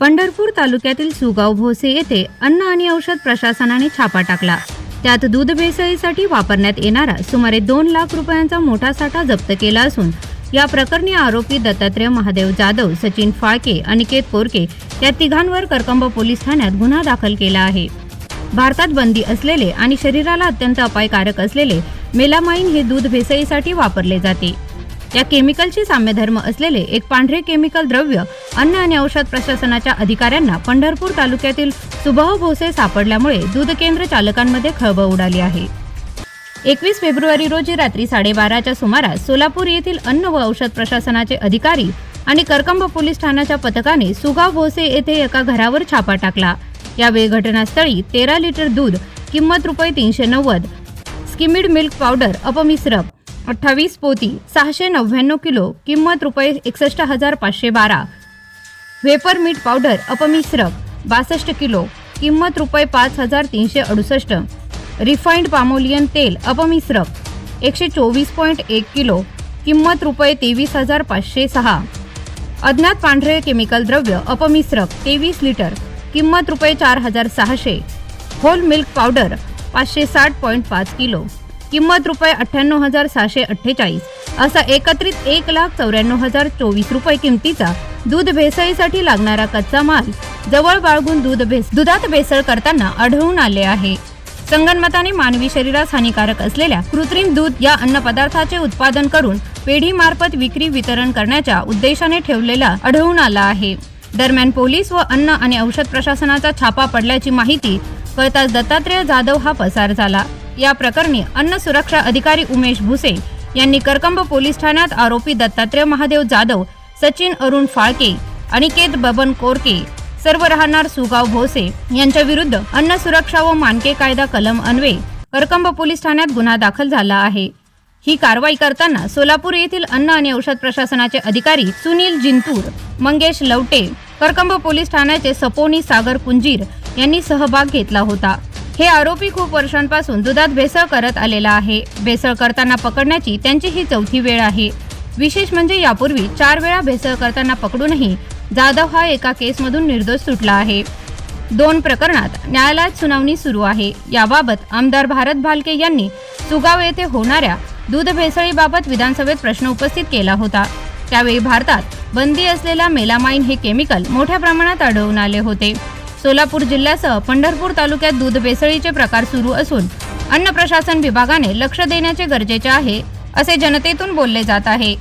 पंढरपूर तालुक्यातील सुगाव भोसे येथे अन्न आणि औषध प्रशासनाने छापा टाकला. त्यात दूध भेसळीसाठी वापरण्यात येणारा सुमारे दोन लाख रुपयांचा मोठा साठा जप्त केला असून या प्रकरणी आरोपी दत्तात्रय महादेव जाधव सचिन फाळके अनिकेत कोरके या तिघांवर करकंब पोलीस ठाण्यात गुन्हा दाखल केला आहे. भारतात बंदी असलेले आणि शरीराला अत्यंत अपायकारक असलेले मेलामाइन हे दूध भेसळीसाठी वापरले जाते. या केमिकलशी साम्यधर्म असलेले एक पांढरे केमिकल द्रव्य अन्न आणि औषध प्रशासनाच्या अधिकाऱ्यांना पंढरपूर तालुक्यातील सुबह भोसे सापडल्यामुळे दूध केंद्र चालकांमध्ये खळबळ उडाली आहे. एकवीस फेब्रुवारी रोजी रात्री साडेबाराच्या सुमारास सोलापूर येथील अन्न व औषध प्रशासनाचे अधिकारी आणि करकंब पोलीस ठाण्याच्या पथकाने सुगाव भोसे येथे एका घरावर छापा टाकला. यावेळी घटनास्थळी तेरा लिटर दूध किंमत रुपये तीनशे नव्वद स्किमिड मिल्क पावडर अपमिश्रप अठ्ठावीस पोती सहाशे नव्याण्णव किलो किंमत रुपये एकसष्ट हजार पाचशे बारा वेपर मीठ पावडर अपमिश्रक बासष्ट किलो किंमत रुपये पाच हजार तीनशे अडुसष्ट. रिफाईंड पामोलियन तेल अपमिश्रक एकशे चोवीस पॉईंट एक किलो किंमत रुपये तेवीस हजार पाचशे सहा. अज्ञात पांढरे केमिकल द्रव्य अपमिश्रक तेवीस लिटर किंमत रुपये चार हजार सहाशे. होल मिल्क पावडर पाचशे साठ पॉईंट पाच किलो किंमत रुपये अठ्ठ्याण्णव हजार सहाशे अठ्ठेचाळीस. असा एकत्रित एक लाख चौऱ्याण्णव हजार चोवीस रुपये किमतीचा दूध भेसळीसाठी लागणारा कच्चा माल जवळ बाळगून दूध भेस दुधात भेसळ करताना आढळून आले आहे. संगणमताने मानवी शरीरास हानिकारक असलेल्या कृत्रिम दूध या अन्नपदार्थाचे उत्पादन करून पेढीमार्फत विक्री वितरण करण्याच्या उद्देशाने ठेवलेला आढळून आला आहे. दरम्यान पोलीस व अन्न आणि औषध प्रशासनाचा छापा पडल्याची माहिती कळताच दत्तात्रय जाधव हा पसार झाला. या प्रकरणी अन्न सुरक्षा अधिकारी उमेश भुसे यांनी करकंब पोलीस ठाण्यात आरोपी दत्तात्रय महादेव जाधव सचिन अरुण फाळके अनिकेत बबन कोरके सर्व राहणार सुगाव भोसे यांच्या विरुद्ध अन्न सुरक्षा व मानके कायदा कलम अन्वे करकंब पोलीस ठाण्यात गुन्हा दाखल झाला आहे. ही कारवाई करताना सोलापूर येथील अन्न आणि औषध प्रशासनाचे अधिकारी सुनील जिंतूर मंगेश लवटे करकंब पोलीस ठाण्याचे सपोनी सागर कुंजीर यांनी सहभाग घेतला होता. हे आरोपी खूप वर्षांपासून दुधात भेसळ करत आलेला आहे. भेसळ करताना पकडण्याची त्यांची ही चौथी वेळ आहे. विशेष म्हणजे यापूर्वी चार वेळा भेसळ करताना पकडूनही जाधव हा एका केसमधून निर्दोष सुटला आहे. दोन प्रकरणात न्यायालयात सुनावणी सुरू आहे. याबाबत आमदार भारत भालके यांनी सुगाव येथे होणाऱ्या दूध भेसळीबाबत विधानसभेत प्रश्न उपस्थित केला होता. त्यावेळी भारतात बंदी असलेला मेलामाइन हे केमिकल मोठ्या प्रमाणात आढळून आले होते. सोलापूर जिल्ह्यासह पंढरपूर तालुक्यात दूध भेसळीचे प्रकार सुरू असून अन्न प्रशासन विभागाने लक्ष देण्याचे गरजेचे आहे असे जनतेतून बोलले जात आहे.